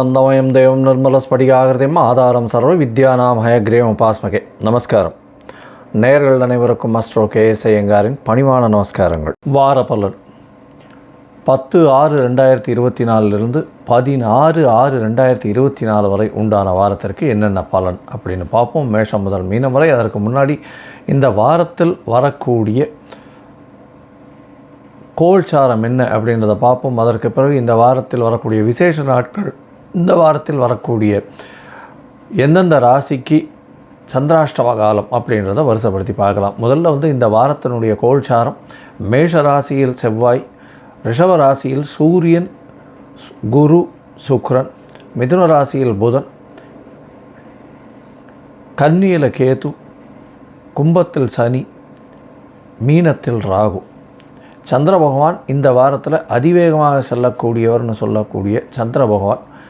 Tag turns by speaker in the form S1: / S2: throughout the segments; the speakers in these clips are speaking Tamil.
S1: ఆనందమయం దేవం నిర్మల ஸ்படிகாகிருதிம் ஆதாரம் சர்வ வித்யானாம் ஹயக்ரேம் பாஸ்மகே நமஸ்காரம். நேயர்கள் அனைவருக்கும் மஸ்ட்ரோ கே எஸ் பணிவான நமஸ்காரங்கள். வார பலன் பத்து ஆறு ரெண்டாயிரத்தி இருபத்தி நாலுலேருந்து பதினாறு ஆறு ரெண்டாயிரத்தி இருபத்தி நாலு வரை உண்டான வாரத்திற்கு என்னென்ன பலன் அப்படின்னு பார்ப்போம். மேஷம் முதல் மீனம் வரை அதற்கு முன்னாடி இந்த வாரத்தில் வரக்கூடிய கோல்சாரம் என்ன அப்படின்றத பார்ப்போம். அதற்கு பிறகு இந்த வாரத்தில் வரக்கூடிய விசேஷ நாட்கள் இந்த வாரத்தில் வரக்கூடிய எந்தெந்த ராசிக்கு சந்திராஷ்டம காலம் அப்படின்றத வருஷப்படுத்தி பார்க்கலாம். முதல்ல வந்து இந்த வாரத்தினுடைய கோல்சாரம் மேஷ ராசியில் செவ்வாய் ரிஷப ராசியில் சூரியன் குரு சுக்ரன் மிதுன ராசியில் புதன் கன்னியில் கேது கும்பத்தில் சனி மீனத்தில் ராகு. சந்திர பகவான் இந்த வாரத்தில் அதிவேகமாக செல்லக்கூடியவர்னு சொல்லக்கூடிய சந்திர பகவான்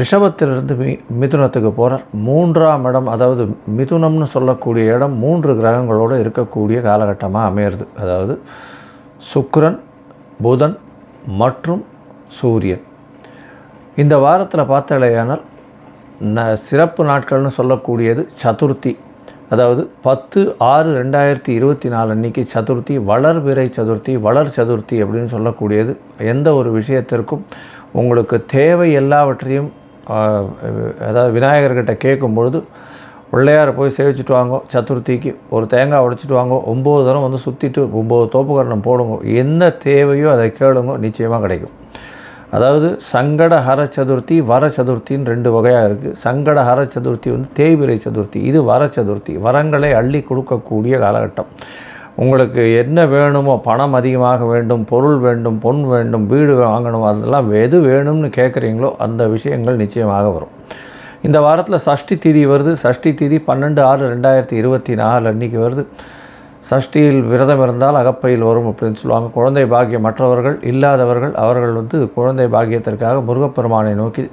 S1: ரிஷபத்திலிருந்து மி மிதுனத்துக்கு போகிறார் மூன்றாம் இடம் அதாவது மிதுனம்னு சொல்லக்கூடிய இடம் மூன்று கிரகங்களோடு இருக்கக்கூடிய காலகட்டமாக அமையிறது. அதாவது சுக்ரன் புதன் மற்றும் சூரியன். இந்த வாரத்தில் பார்த்தாலேயானால் ந சிறப்பு நாட்கள்னு சொல்லக்கூடியது சதுர்த்தி. அதாவது பத்து ஆறு ரெண்டாயிரத்தி இருபத்தி நாலு அன்னைக்கு சதுர்த்தி வளர்பிறை சதுர்த்தி வளர் சதுர்த்தி அப்படின்னு சொல்லக்கூடியது எந்த ஒரு விஷயத்திற்கும் உங்களுக்கு தேவை எல்லாவற்றையும் அதாவது விநாயகர்கிட்ட கேட்கும் பொழுது பிள்ளையாரை போய் சேவிச்சுட்டு வாங்கோ சதுர்த்திக்கு ஒரு தேங்காய் உடைச்சிட்டு வாங்கோ ஒம்பது தரம் வந்து சுற்றிட்டு ஒம்பது தோப்புக்கரணம் போடுங்க என்ன தேவையோ அதை கேளுங்க நிச்சயமாக கிடைக்கும். அதாவது சங்கட ஹர சதுர்த்தி வர சதுர்த்தின்னு ரெண்டு வகையாக இருக்குது சங்கட ஹர சதுர்த்தி வந்து தேய்பிரை சதுர்த்தி இது வர சதுர்த்தி வரங்களை அள்ளி கொடுக்கக்கூடிய காலகட்டம். உங்களுக்கு என்ன வேணுமோ பணம் அதிகமாக வேண்டும் பொருள் வேண்டும் பொன் வேண்டும் வீடு வாங்கணும் அதெல்லாம் எது வேணும்னு கேட்குறீங்களோ அந்த விஷயங்கள் நிச்சயமாக வரும். இந்த வாரத்தில் சஷ்டி திதி வருது. சஷ்டி திதி பன்னெண்டு ஆறு ரெண்டாயிரத்தி இருபத்தி நாலு அன்றைக்கி வருது. சஷ்டியில் விரதம் இருந்தால் அகப்பையில் வரும் அப்படின்னு சொல்லுவாங்க. குழந்தை பாக்கியம் மற்றவர்கள் இல்லாதவர்கள் அவர்கள் வந்து குழந்தை பாக்கியத்திற்காக முருகப்பெருமானை நோக்கி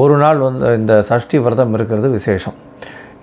S1: ஒரு நாள் வந்து இந்த சஷ்டி விரதம் இருக்கிறது விசேஷம்.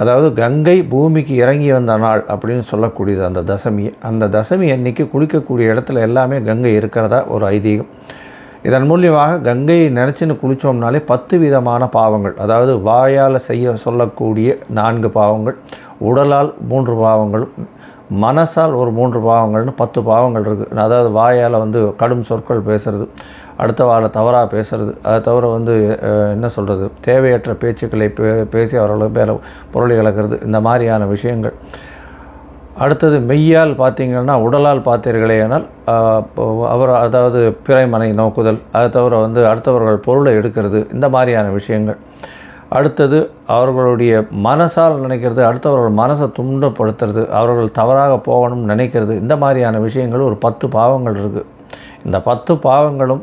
S1: அதாவது கங்கை பூமிக்கு இறங்கி வந்த நாள் அப்படின்னு சொல்லக்கூடியது அந்த தசமி. அந்த தசமி அன்னைக்கு குளிக்கக்கூடிய இடத்துல எல்லாமே கங்கை இருக்கிறதா ஒரு ஐதீகம். இதன் மூலியமாக கங்கையை நினச்சின்னு குளித்தோம்னாலே பத்து விதமான பாவங்கள். அதாவது வாயால் செய்ய சொல்லக்கூடிய நான்கு பாவங்கள் உடலால் மூன்று பாவங்களும் மனசால் ஒரு மூன்று பாவங்கள்னு பத்து பாவங்கள் இருக்குது அதாவது வாயால் வந்து கடும் சொற்கள் பேசுகிறது அடுத்த வாரம் தவறாக பேசுறது. அதை தவிர வந்து என்ன சொல்கிறது தேவையற்ற பேச்சுக்களை பே பேசி அவர்களை பேர பொருளை இழக்கிறது. இந்த மாதிரியான விஷயங்கள். அடுத்தது மெய்யால் பார்த்தீங்கன்னா உடலால் பார்த்தீர்களே ஆனால் இப்போ அவர் அதாவது பிறைமனை நோக்குதல். அதை தவிர வந்து அடுத்தவர்கள் பொருளை எடுக்கிறது. இந்த மாதிரியான விஷயங்கள். அடுத்தது அவர்களுடைய மனசால் நினைக்கிறது. அடுத்தவர்கள் மனசை துண்டப்படுத்துறது அவர்கள் தவறாக போகணும்னு நினைக்கிறது. இந்த மாதிரியான விஷயங்கள் ஒரு பத்து பாவங்கள் இருக்குது இந்த பத்து பாவங்களும்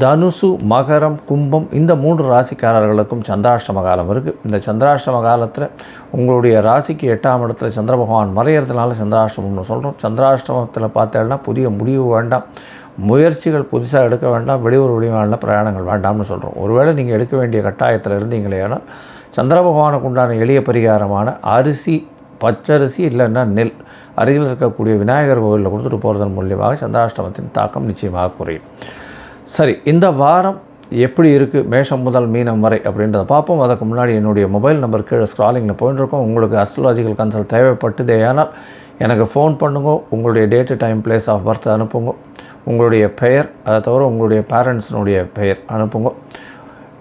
S1: தனுசு மகரம் கும்பம் இந்த மூன்று ராசிக்காரர்களுக்கும் சந்திராஷ்டம காலம் இருக்குது இந்த சந்திராஷ்டம காலத்தில் உங்களுடைய ராசிக்கு எட்டாம் இடத்துல சந்திர பகவான் மறையிறதுனால சந்திராஷ்டமம்னு சொல்கிறோம் சந்திராஷ்டமத்தில் பார்த்தேன்னா புதிய முடிவு வேண்டாம். முயற்சிகள் புதுசாக எடுக்க வேண்டாம். வெளியூர் வெளிமாநில பிரயாணங்கள் வேண்டாம்னு சொல்கிறோம் ஒருவேளை நீங்கள் எடுக்க வேண்டிய கட்டாயத்தில் இருந்தீங்களேனால் சந்திர பகவானுக்கு உண்டான எளிய பரிகாரமான அரிசி பச்சரிசி இல்லைன்னா நெல். அருகில் இருக்கக்கூடிய விநாயகர் கோவிலில் கொடுத்துட்டு போகிறதன் மூலியமாக சந்திராஷ்டமத்தின் தாக்கம் நிச்சயமாக குறையும். சரி இந்த வாரம் எப்படி இருக்குது மேஷம் முதல் மீனம் வரை அப்படின்றத பார்ப்போம். அதுக்கு முன்னாடி என்னுடைய மொபைல் நம்பர் கீழே ஸ்க்ராலிங்கில் போயிட்டுருக்கோம் உங்களுக்கு அஸ்ட்ராலாஜிக்கல் கன்சல்ட் தேவைப்பட்டதே ஆனால் எனக்கு ஃபோன் பண்ணுங்க. உங்களுடைய date time place of birth அனுப்புங்க. உங்களுடைய பெயர் அதை தவிர உங்களுடைய பேரண்ட்ஸினுடைய பெயர் அனுப்புங்க.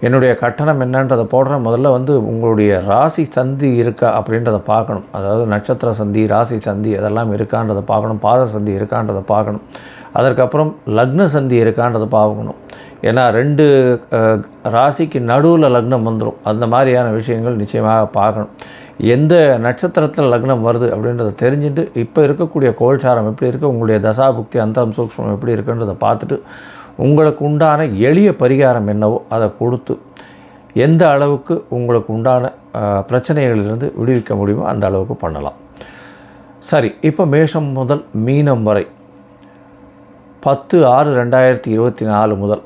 S1: என்னுடைய கட்டணம் என்னன்றதை போடுறேன் முதல்ல வந்து உங்களுடைய ராசி சந்தி இருக்கா அப்படின்றத பார்க்கணும். அதாவது நட்சத்திர சந்தி ராசி சந்தி அதெல்லாம் இருக்கான்றதை பார்க்கணும். பாத சந்தி இருக்கான்றதை பார்க்கணும். அதற்கப்புறம் லக்ன சந்தி இருக்கான்றதை பார்க்கணும். ஏன்னா ரெண்டு ராசிக்கு நடுவில் லக்னம் வந்துடும் அந்த மாதிரியான விஷயங்கள் நிச்சயமாக பார்க்கணும். எந்த நட்சத்திரத்தில் லக்னம் வருது அப்படின்றத தெரிஞ்சுட்டு இப்போ இருக்கக்கூடிய கோல்சாரம் எப்படி இருக்குது உங்களுடைய தசாபுக்தி அந்தரம் சூக்ஷ்மம் எப்படி இருக்குன்றதை பார்த்துட்டு உங்களுக்கு உண்டான எளிய பரிகாரம் என்னவோ அதை கொடுத்து எந்த அளவுக்கு உங்களுக்கு உண்டான பிரச்சனைகளிலிருந்து விடுவிக்க முடியுமோ அந்த அளவுக்கு பண்ணலாம். சரி இப்போ மேஷம் முதல் மீனம் வரை பத்து ஆறு ரெண்டாயிரத்தி இருபத்தி நாலு முதல்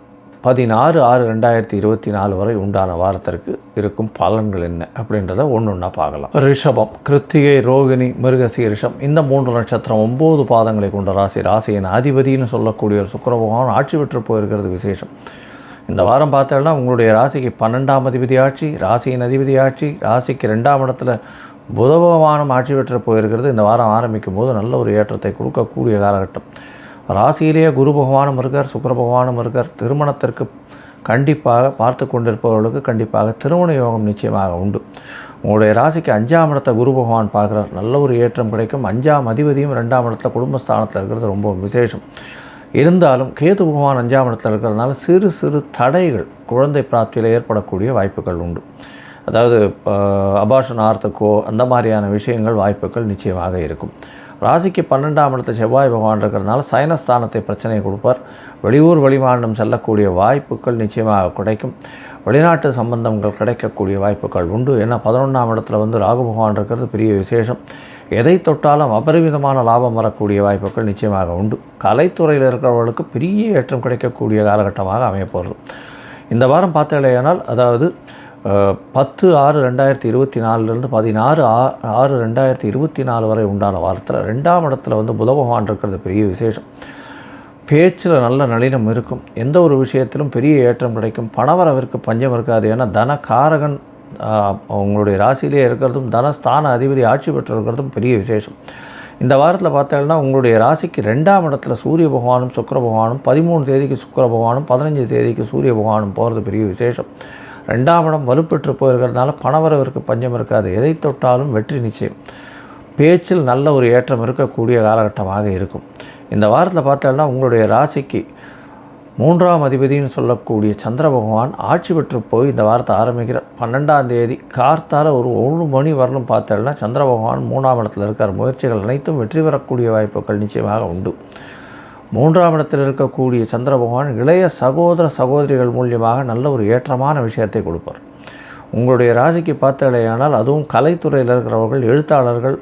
S1: பதினாறு ஆறு ரெண்டாயிரத்தி இருபத்தி நாலு வரை உண்டான வாரத்திற்கு இருக்கும் பலன்கள் என்ன அப்படின்றத ஒன்று ஒன்றா பார்க்கலாம். ரிஷபம் கிருத்திகை ரோகிணி மிருகசீரிஷம் இந்த மூன்று நட்சத்திரம் ஒம்பது பாதங்களை கொண்ட ராசி. ராசியின் அதிபதினு சொல்லக்கூடிய ஒரு சுக்கரபகவான் ஆட்சி பெற்று போயிருக்கிறது விசேஷம். இந்த வாரம் பார்த்தோம்னா உங்களுடைய ராசிக்கு பன்னெண்டாம் அதிபதி ஆட்சி ராசியின் அதிபதி ஆட்சி ராசிக்கு ரெண்டாம் இடத்துல புத பகவானும் ஆட்சி பெற்று போயிருக்கிறது. இந்த வாரம் ஆரம்பிக்கும் போது நல்ல ஒரு ஏற்றத்தை கொடுக்கக்கூடிய காலகட்டம். ராசியிலேயே குரு பகவானும் இருக்கார் சுக்கர பகவானும் இருக்கார். திருமணத்திற்கு கண்டிப்பாக பார்த்து கொண்டிருப்பவர்களுக்கு கண்டிப்பாக திருமண யோகம் நிச்சயமாக உண்டு. உங்களுடைய ராசிக்கு அஞ்சாம் இடத்த குரு பகவான் பார்க்குறார். நல்ல ஒரு ஏற்றம் கிடைக்கும். அஞ்சாம் அதிபதியும் ரெண்டாம் இடத்துல குடும்பஸ்தானத்தில் இருக்கிறது ரொம்ப விசேஷம். இருந்தாலும் கேது பகவான் அஞ்சாம் இடத்தில் இருக்கிறதுனால சிறு சிறு தடைகள் குழந்தை பிராப்தியில் ஏற்படக்கூடிய வாய்ப்புகள் உண்டு. அதாவது அபாஷன் ஆர்த்துக்கோ அந்த மாதிரியான விஷயங்கள் வாய்ப்புகள் நிச்சயமாக இருக்கும். ராசிக்கு பன்னெண்டாம் இடத்துல செவ்வாய் பகவான் இருக்கிறதுனால சயனஸ்தானத்தை பிரச்சனையை கொடுப்பார். வெளியூர் வெளிமாநிலம் செல்லக்கூடிய வாய்ப்புகள் நிச்சயமாக கிடைக்கும். வெளிநாட்டு சம்பந்தங்கள் கிடைக்கக்கூடிய வாய்ப்புகள் உண்டு. ஏன்னா பதினொன்றாம் இடத்துல வந்து ராகு பகவான் இருக்கிறது பெரிய விசேஷம். எதை தொட்டாலும் அபரிமிதமான லாபம் வரக்கூடிய வாய்ப்புகள் நிச்சயமாக உண்டு. கலைத்துறையில் இருக்கிறவர்களுக்கு பெரிய ஏற்றம் கிடைக்கக்கூடிய காலகட்டமாக அமையப்போகிறது. இந்த வாரம் பார்த்தீங்களேனால் அதாவது பத்து ஆறு ரெண்டாயிரத்தி இருபத்தி நாலுலேருந்து பதினாறு ஆ ஆறு ரெண்டாயிரத்தி இருபத்தி நாலு வரை உண்டான வாரத்தில் ரெண்டாம் இடத்துல வந்து புத பகவான் இருக்கிறது பெரிய விசேஷம். பேச்சில் நல்ல நளினம் இருக்கும். எந்த ஒரு விஷயத்திலும் பெரிய ஏற்றம் கிடைக்கும். பணவரவிற்கு பஞ்சம் இருக்காது. ஏன்னா தன காரகன் உங்களுடைய ராசியிலே இருக்கிறதும் தனஸ்தான அதிபதி ஆட்சி பெற்றிருக்கிறதும் பெரிய விசேஷம். இந்த வாரத்தில் பார்த்தீங்கன்னா உங்களுடைய ராசிக்கு ரெண்டாம் இடத்துல சூரிய பகவானும் சுக்கர பகவானும் பதிமூணு தேதிக்கு சுக்கர பகவானும் பதினஞ்சு தேதிக்கு சூரிய பகவானும் போகிறது பெரிய விசேஷம். ரெண்டாம் இடம் வலுப்பெற்று போயிருக்கிறதுனால பணவரவிற்கு பஞ்சம் இருக்காது. எதை தொட்டாலும் வெற்றி நிச்சயம். பேச்சில் நல்ல ஒரு ஏற்றம் இருக்கக்கூடிய காலகட்டமாக இருக்கும். இந்த வாரத்தில் பார்த்தோம்னா உங்களுடைய ராசிக்கு மூன்றாம் அதிபதினு சொல்லக்கூடிய சந்திர பகவான் ஆட்சி பெற்று போய் இந்த வாரத்தை ஆரம்பிக்கிற பன்னெண்டாம் தேதி கார்த்தால் ஒரு ஒன்று மணி வரலும் பார்த்தோம்னா சந்திர பகவான் மூணாம் இடத்துல இருக்கிற முயற்சிகள் அனைத்தும் வெற்றி பெறக்கூடிய வாய்ப்புகள் நிச்சயமாக உண்டு. மூன்றாம் இடத்தில் இருக்கக்கூடிய சந்திர பகவான் இளைய சகோதர சகோதரிகள் மூலியமாக நல்ல ஒரு ஏற்றமான விஷயத்தை கொடுப்பார். உங்களுடைய ராசிக்கு பார்த்தாலேயானால் அதுவும் கலைத்துறையில் இருக்கிறவர்கள் எழுத்தாளர்கள்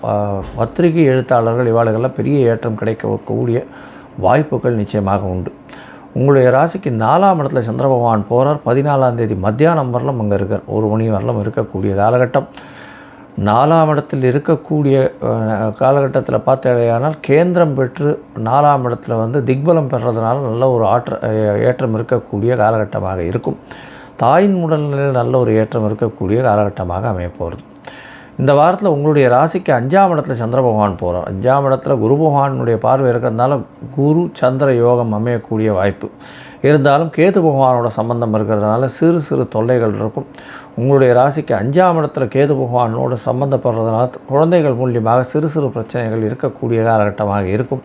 S1: ப- பத்திரிகை எழுத்தாளர்கள் இவாளுகள்லாம் பெரிய ஏற்றம் கிடைக்கக்கூடிய வாய்ப்புகள் நிச்சயமாக உண்டு. உங்களுடைய ராசிக்கு நாலாம் இடத்துல சந்திர பகவான் போகிறார் பதினாலாம் தேதி மத்தியானம் வரலும் அங்கே இருக்கார். ஒரு மணி வரலும் இருக்கக்கூடிய காலகட்டம். நாலாம் இடத்தில் இருக்கக்கூடிய காலகட்டத்தில் பார்த்தேனால் கேந்திரம் பெற்று நாலாம் இடத்துல வந்து திக்பலம் பெறுறதுனால நல்ல ஒரு ஆற்ற ஏற்றம் இருக்கக்கூடிய காலகட்டமாக இருக்கும். தாயின் உடல்நிலையில் நல்ல ஒரு ஏற்றம் இருக்கக்கூடிய காலகட்டமாக அமையப்போகிறது இந்த வாரத்தில் உங்களுடைய ராசிக்கு அஞ்சாம் இடத்துல சந்திர பகவான் போகிறார் அஞ்சாம் இடத்துல குரு பகவானுடைய பார்வை இருக்கிறதுனால குரு சந்திர யோகம் அமையக்கூடிய வாய்ப்பு. இருந்தாலும் கேது பகவானோட சம்பந்தம் இருக்கிறதுனால சிறு சிறு தொல்லைகள் இருக்கும். உங்களுடைய ராசிக்கு அஞ்சாம் இடத்துல கேது பகவானோட சம்மந்தப்படுறதுனால குழந்தைகள் மூலியமாக சிறு சிறு பிரச்சனைகள் இருக்கக்கூடிய காலகட்டமாக இருக்கும்.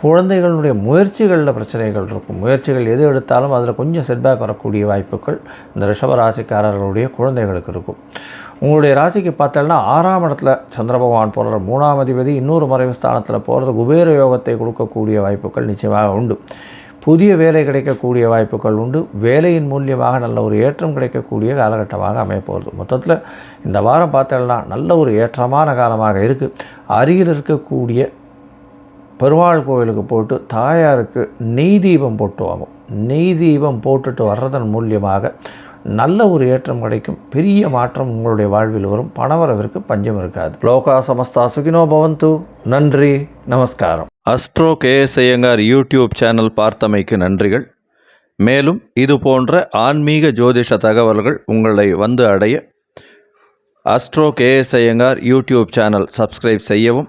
S1: குழந்தைகளுடைய முயற்சிகளில் பிரச்சனைகள் இருக்கும். முயற்சிகள் எது எடுத்தாலும் அதில் கொஞ்சம் செட்பேக் வரக்கூடிய வாய்ப்புகள் இந்த ரிஷப ராசிக்காரர்களுடைய குழந்தைகளுக்கு இருக்கும். உங்களுடைய ராசிக்கு பார்த்தோம்னா ஆறாம் இடத்துல சந்திர பகவான் போகிற மூணாம் அதிபதி இன்னொரு மறைவு ஸ்தானத்தில் போகிறது குபேர யோகத்தை கொடுக்கக்கூடிய வாய்ப்புகள் நிச்சயமாக உண்டு. புதிய வேலை கிடைக்கக்கூடிய வாய்ப்புகள் உண்டு. வேலையின் மூலியமாக நல்ல ஒரு ஏற்றம் கிடைக்கக்கூடிய காலகட்டமாக அமையப்போகிறது மொத்தத்தில் இந்த வாரம் பார்த்தோம்னா நல்ல ஒரு ஏற்றமான காலமாக இருக்குது அருகில் இருக்கக்கூடிய பெருமாள் கோவிலுக்கு போட்டு தாயாருக்கு நெய் தீபம் போட்டு வாங்கும் நெய் தீபம் போட்டுட்டு வர்றதன் மூலியமாக நல்ல ஒரு ஏற்றம் கிடைக்கும். பெரிய மாற்றம் உங்களுடைய வாழ்வில் வரும். பணவரவிற்கு பஞ்சம் இருக்காது. லோகா சமஸ்தா சுகினோ பவந்து. நன்றி நமஸ்காரம். Astro KS Iyengar YouTube channel பார்த்தமைக்கு நன்றிகள். மேலும் இது போன்ற ஆன்மீக ஜோதிஷ தகவல்கள் உங்களை வந்து அடைய Astro KS Iyengar YouTube channel subscribe செய்யவும்